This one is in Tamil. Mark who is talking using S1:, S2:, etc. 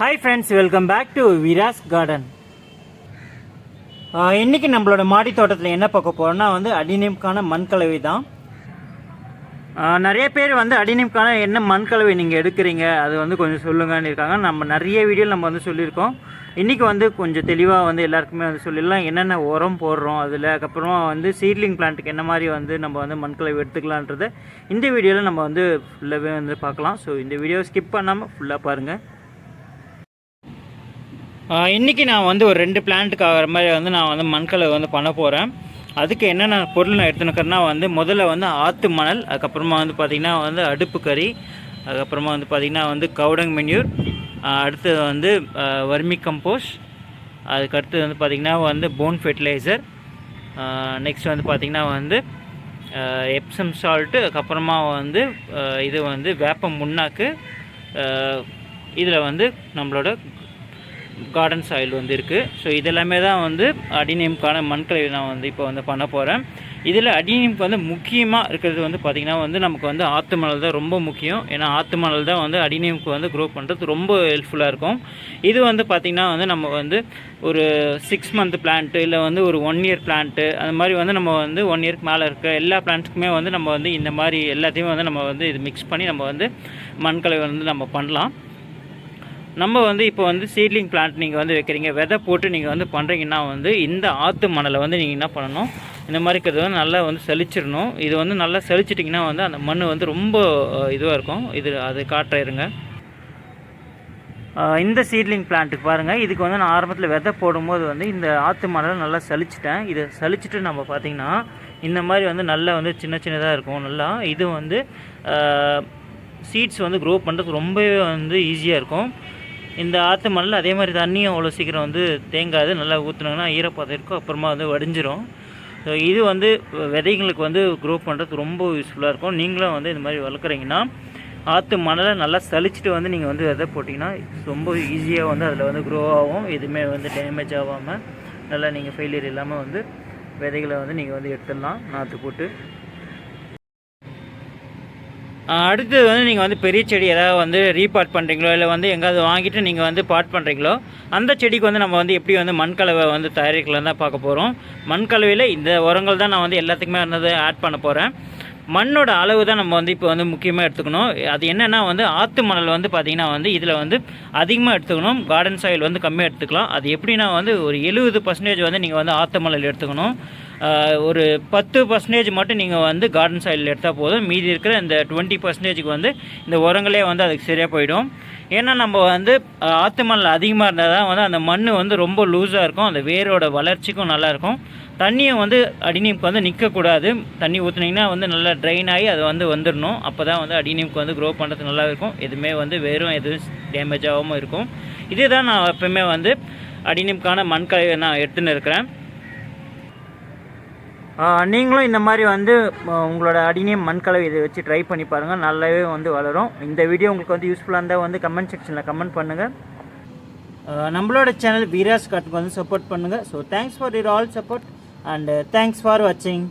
S1: Hi friends welcome back to Vira's Garden இன்றைக்கி நம்மளோட மாடி தோட்டத்தில் என்ன பார்க்க போகிறோம்னா வந்து அடினியம்கான மண் கலவை தான் நிறைய பேர் வந்து அடினியம்கான என்ன மண் கலவை நீங்கள் எடுக்கிறீங்க அது வந்து கொஞ்சம் சொல்லுங்கன்னு இருக்காங்க. நம்ம நிறைய வீடியோ நம்ம வந்து சொல்லியிருக்கோம். இன்றைக்கி வந்து கொஞ்சம் தெளிவாக வந்து எல்லாருக்குமே வந்து சொல்லிடலாம். என்னென்ன உரம் போடுறோம் அதில் அதுக்கப்புறமா வந்து சீட்லிங் பிளான்ட்டுக்கு என்ன மாதிரி வந்து நம்ம வந்து மண் கலவை இந்த வீடியோவில் நம்ம வந்து ஃபுல்லாகவே வந்து பார்க்கலாம். ஸோ இந்த வீடியோ ஸ்கிப் பண்ணாமல் ஃபுல்லாக பாருங்கள் இன்றைக்கி நான் வந்து ஒரு ரெண்டு பிளான்ட்டுக்கு ஆகிற மாதிரி வந்து நான் வந்து மண்கலை வந்து பண்ண போகிறேன் அதுக்கு என்னென்ன பொருள் நான் எடுத்துனுக்கிறேன்னா வந்து முதல்ல வந்து ஆற்று மணல் அதுக்கப்புறமா வந்து பார்த்திங்கன்னா வந்து அடுப்பு கறி அதுக்கப்புறமா வந்து பார்த்திங்கன்னா வந்து கவுடங் மென்யூர் அடுத்தது வந்து வர்மி கம்போஸ்ட் அதுக்கடுத்தது வந்து பார்த்திங்கன்னா வந்து போன் ஃபெர்டிலைசர் நெக்ஸ்ட் வந்து பார்த்திங்கன்னா வந்து எப்சம் சால்ட்டு அதுக்கப்புறமா வந்து இது வந்து வேப்ப முன்னாக்கு இதில் வந்து நம்மளோட கார்டன் சாயில் வந்து இருக்குது ஸோ இதெல்லாமே தான் வந்து அடினியம்கான மண்கலை நான் வந்து இப்போ வந்து பண்ண போகிறேன் இதில் அடினியம்க்கு வந்து முக்கியமாக இருக்கிறது வந்து பார்த்திங்கன்னா வந்து நமக்கு வந்து ஆற்று மணல் தான் ரொம்ப முக்கியம். ஏன்னா ஆற்று மணல் தான் வந்து அடினியம்க்கு வந்து க்ரோ பண்ணுறது ரொம்ப ஹெல்ப்ஃபுல்லாக இருக்கும். இது வந்து பார்த்திங்கன்னா வந்து நம்ம வந்து ஒரு சிக்ஸ் மந்த் பிளான்ட்டு இல்லை வந்து ஒரு ஒன் இயர் பிளான்ட்டு அந்த மாதிரி வந்து நம்ம வந்து ஒன் இயர்க்கு மேலே இருக்க எல்லா பிளான்ட்ஸுக்குமே வந்து நம்ம வந்து இந்த மாதிரி எல்லாத்தையுமே வந்து நம்ம வந்து இது மிக்ஸ் பண்ணி நம்ம வந்து மண்கலை வந்து நம்ம பண்ணலாம். நம்ம வந்து இப்போ வந்து சீட்லிங் பிளான்ட் நீங்கள் வந்து வைக்கிறீங்க விதை போட்டு நீங்கள் வந்து பண்ணுறீங்கன்னா வந்து இந்த ஆற்று மணலை வந்து நீங்கள் என்ன பண்ணணும்? இந்த மாதிரி இருக்கிறது வந்து நல்லா வந்து செழிச்சிடணும். இது வந்து நல்லா செழிச்சிட்டிங்கன்னா வந்து அந்த மண் வந்து ரொம்ப இதுவாக இருக்கும். இது அது காட்டுறேருங்க இந்த சீட்லிங் பிளான்ட்டுக்கு பாருங்கள் இதுக்கு வந்து நான் ஆரம்பத்தில் விதை போடும்போது வந்து இந்த ஆற்று மணலை நல்லா சலிச்சிட்டேன் இதை சலிச்சிட்டு நம்ம பார்த்திங்கன்னா இந்த மாதிரி வந்து நல்லா வந்து சின்ன சின்னதாக இருக்கும். நல்லா இது வந்து சீட்ஸ் வந்து க்ரோ பண்ணுறதுக்கு ரொம்பவே வந்து ஈஸியாக இருக்கும். இந்த ஆற்று மணல் அதே மாதிரி தண்ணியும் அவ்வளோ சீக்கிரம் வந்து தேங்காது நல்லா ஊற்றுனாங்கன்னா ஈரப்பதம் இருக்கும் அப்புறமா வந்து வடிஞ்சிரும். ஸோ இது வந்து விதைங்களுக்கு வந்து க்ரோ பண்ணுறது ரொம்ப யூஸ்ஃபுல்லாக இருக்கும். நீங்களும் வந்து இந்த மாதிரி வளர்க்குறீங்கன்னா ஆற்று மணலை நல்லா சலிச்சிட்டு வந்து நீங்கள் வந்து விதை போட்டிங்கன்னா ரொம்ப ஈஸியாக வந்து அதில் வந்து க்ரோ ஆகும். எதுவுமே வந்து டேமேஜ் ஆகாமல் நல்லா நீங்கள் ஃபெயிலியர் இல்லாமல் வந்து விதைகளை வந்து நீங்கள் வந்து எடுத்துடலாம். நாற்று போட்டு அடுத்தது வந்து நீங்கள் வந்து பெரிய செடி ஏதாவது வந்து ரீபாட் பண்ணுறீங்களோ இல்லை வந்து எங்காவது வாங்கிட்டு நீங்கள் வந்து பாட் பண்ணுறீங்களோ அந்த செடிக்கு வந்து நம்ம வந்து எப்படி வந்து மண்கலவை வந்து தயாரிக்கலாம் தான் பார்க்க போகிறோம் மண்கலவையில் இந்த உரங்கள் தான் நான் வந்து எல்லாத்துக்குமே வந்து ஆட் பண்ண போகிறேன் மண்ணோட அளவு தான் நம்ம வந்து இப்போ வந்து முக்கியமாக எடுத்துக்கணும். அது என்னென்னா வந்து ஆற்று மணல் வந்து பார்த்திங்கன்னா வந்து இதில் வந்து அதிகமாக எடுத்துக்கணும். கார்டன் சாயில் வந்து கம்மியாக எடுத்துக்கலாம். அது எப்படின்னா வந்து ஒரு எழுபது பர்சன்டேஜ் வந்து நீங்கள் வந்து ஆற்று மணல் எடுத்துக்கணும். ஒரு பத்து பர்சன்டேஜ் மட்டும் நீங்கள் வந்து கார்டன் சாயில் எடுத்தால் போதும். மீதி இருக்கிற இந்த டுவெண்ட்டி பர்சன்டேஜுக்கு வந்து இந்த உரங்களே வந்து அதுக்கு சரியாக போயிடும். ஏன்னா நம்ம வந்து ஆற்று மண்ணில் மணல் அதிகமாக இருந்தால் தான் வந்து அந்த மண் வந்து ரொம்ப லூஸாக இருக்கும். அந்த வேரோட வளர்ச்சிக்கும் நல்லாயிருக்கும் தண்ணியும் வந்து அடிநீமுக்கு வந்து நிற்கக்கூடாது தண்ணி ஊற்றுனீங்கன்னா வந்து நல்லா ட்ரைன் ஆகி அது வந்து வந்துடணும் அப்போ தான் வந்து அடிநீமுக்கு வந்து க்ரோ பண்ணுறது நல்லா இருக்கும். எதுவுமே வந்து வெறும் எதுவும் டேமேஜ் ஆகாமல் இருக்கும். இதே தான் நான் எப்பவுமே வந்து அடிநீமுக்கான மண்கலை நான் எடுத்துன்னு இருக்கிறேன். நீங்களும் இந்த மாதிரி வந்து உங்களோட உங்களோட மண் மண்கலவை இதை வச்சு ட்ரை பண்ணி பாருங்கள் நல்லாவே வந்து வளரும். இந்த வீடியோ உங்களுக்கு வந்து யூஸ்ஃபுல்லாக இருந்தால் வந்து கமெண்ட் செக்ஷனில் கமெண்ட் பண்ணுங்கள் நம்மளோட சேனல் வீராஸ் காட்டுக்கு வந்து சப்போர்ட் பண்ணுங்கள் so thanks for your all support and thanks for வாட்சிங்